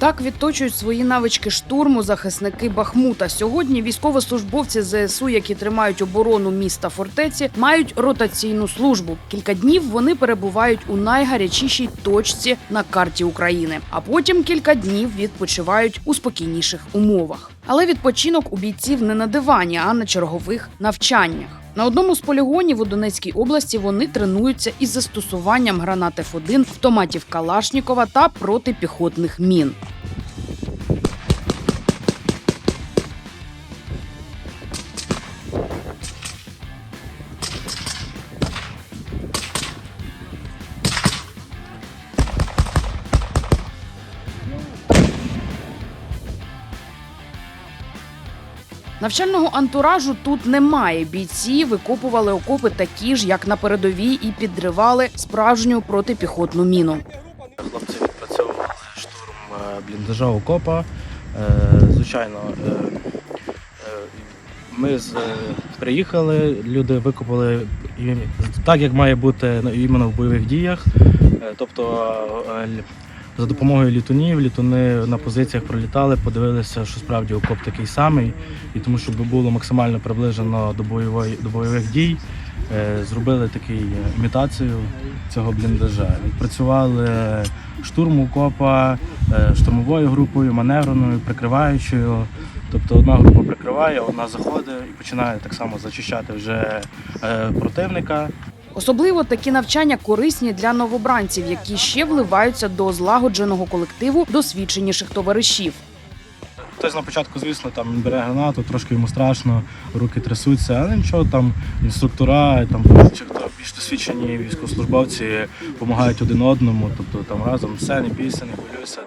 Так відточують свої навички штурму захисники Бахмута. Сьогодні військовослужбовці ЗСУ, які тримають оборону міста фортеці, мають ротаційну службу. Кілька днів вони перебувають у найгарячішій точці на карті України, а потім кілька днів відпочивають у спокійніших умовах. Але відпочинок у бійців не на дивані, а на чергових навчаннях. На одному з полігонів у Донецькій області вони тренуються із застосуванням гранат Ф1, автоматів Калашнікова та протипіхотних мін. Навчального антуражу тут немає. Бійці викопували окопи такі ж, як на передовій, і підривали справжню протипіхотну міну. Хлопці відпрацьовували штурм е, бліндажа окопа. Е, Звичайно, е, ми приїхали, люди викопали так, як має бути ну, іменно в бойових діях. Тобто за допомогою літунів, літуни на позиціях пролітали, подивилися, що справді окоп такий самий, і тому, щоб було максимально приближено до бойової до бойових дій, е, зробили таку імітацію цього бліндажа. Відпрацювали штурм окопа е, штурмовою групою, маневреною, прикриваючою. Тобто одна група прикриває, одна заходить і починає так само зачищати вже е, противника. Особливо такі навчання корисні для новобранців, які ще вливаються до злагодженого колективу досвідченіших товаришів. Хтось на початку, звісно, там бере гранату, трошки йому страшно, руки трясуться, але нічого там інструктора, там чи хто більш досвідчені військовослужбовці допомагають один одному, тобто там разом все, не бійся, не хвилюйся.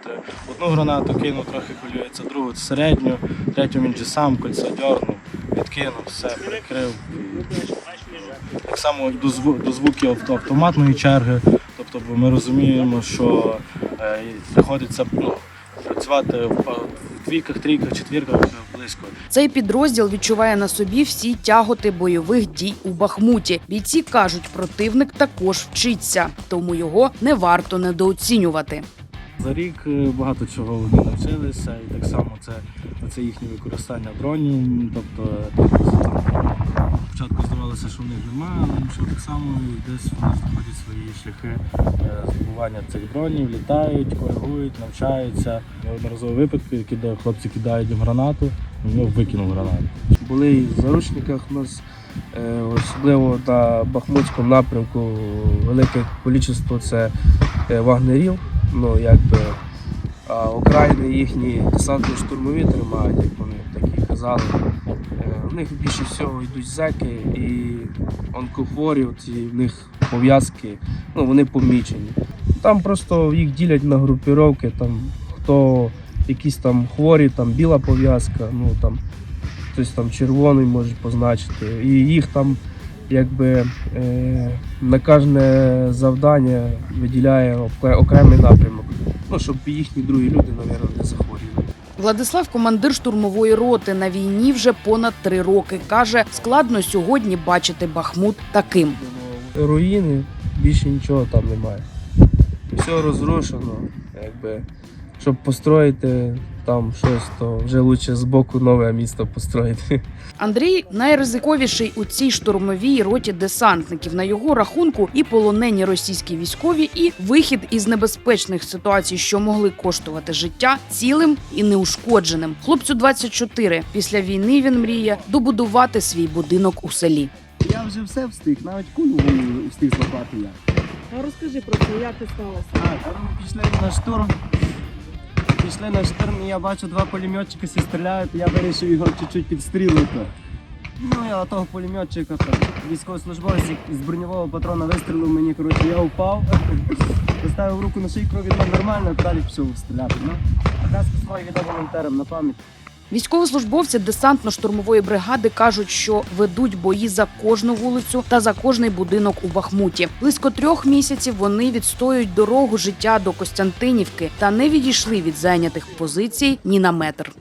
Одну гранату кинув, трохи хвилюється, другу середню, третю він же сам кольцо дьорнув, відкинув, все, перекрив. Так само до, до звуків авто- автоматної черги. Тобто ми розуміємо, що е, приходиться ну, працювати в, в двійках, трійках, четвірках е, близько. Цей підрозділ відчуває на собі всі тяготи бойових дій у Бахмуті. Бійці кажуть, противник також вчиться, тому його не варто недооцінювати. За рік е, багато чого вони навчилися, і так само це, це їхнє використання дронів. Тобто спочатку здавалося, що в них немає, але нічого так само десь вони знаходять свої шляхи е, здобування цих дронів, літають, коригують, навчаються. Неодноразові випадки, кидає, хлопці кидають їм гранату, нього викинув гранату. були і в заручниках у нас, е, особливо на Бахмутському напрямку, велике кількість це вагнерів. Ну, якби, окраїни їхні десантно штурмові тримають, як вони так і казали. Е, В них більше всього йдуть зеки і онкохворі, ці в них пов'язки, ну, вони помічені. Там просто їх ділять на групіровки, там хто якісь там хворі, там біла пов'язка, ну там хтось там червоний може позначити. І їх там якби е, на кожне завдання виділяє окремий напрямок. Ну, щоб їхні другі люди, мабуть, не захворіли. Владислав, командир штурмової роти на війні вже понад три роки. каже, складно сьогодні бачити Бахмут таким. Руїни, більше нічого там немає. Все розрушено, якби. Щоб построїти там щось, то вже краще з боку нове місто построїти. Андрій найризиковіший у цій штурмовій роті десантників. На його рахунку і полонені російські військові, і вихід із небезпечних ситуацій, що могли коштувати життя цілим і неушкодженим. Хлопцю 24. Після війни він мріє добудувати свій будинок у селі. Я вже все встиг, навіть кулю встиг злопати я. А розкажи про це, як це сталося? А, пішли на штурм. Пішли на штурм, і я бачу два пулеметчика всі стріляють, я вирішив його чуть-чуть підстрілити. Ну, я того пулеметчика, військовослужбовець з броньового патрона вистрілив мені, коротше, я впав, поставив руку на шийку, відно нормально, далі пішов стріляти. Ну, казку свої віддав волонтерам на пам'ять. Військовослужбовці десантно-штурмової бригади кажуть, що ведуть бої за кожну вулицю та за кожний будинок у Бахмуті. Близько трьох місяців вони відстоюють дорогу життя до Костянтинівки та не відійшли від зайнятих позицій ні на метр.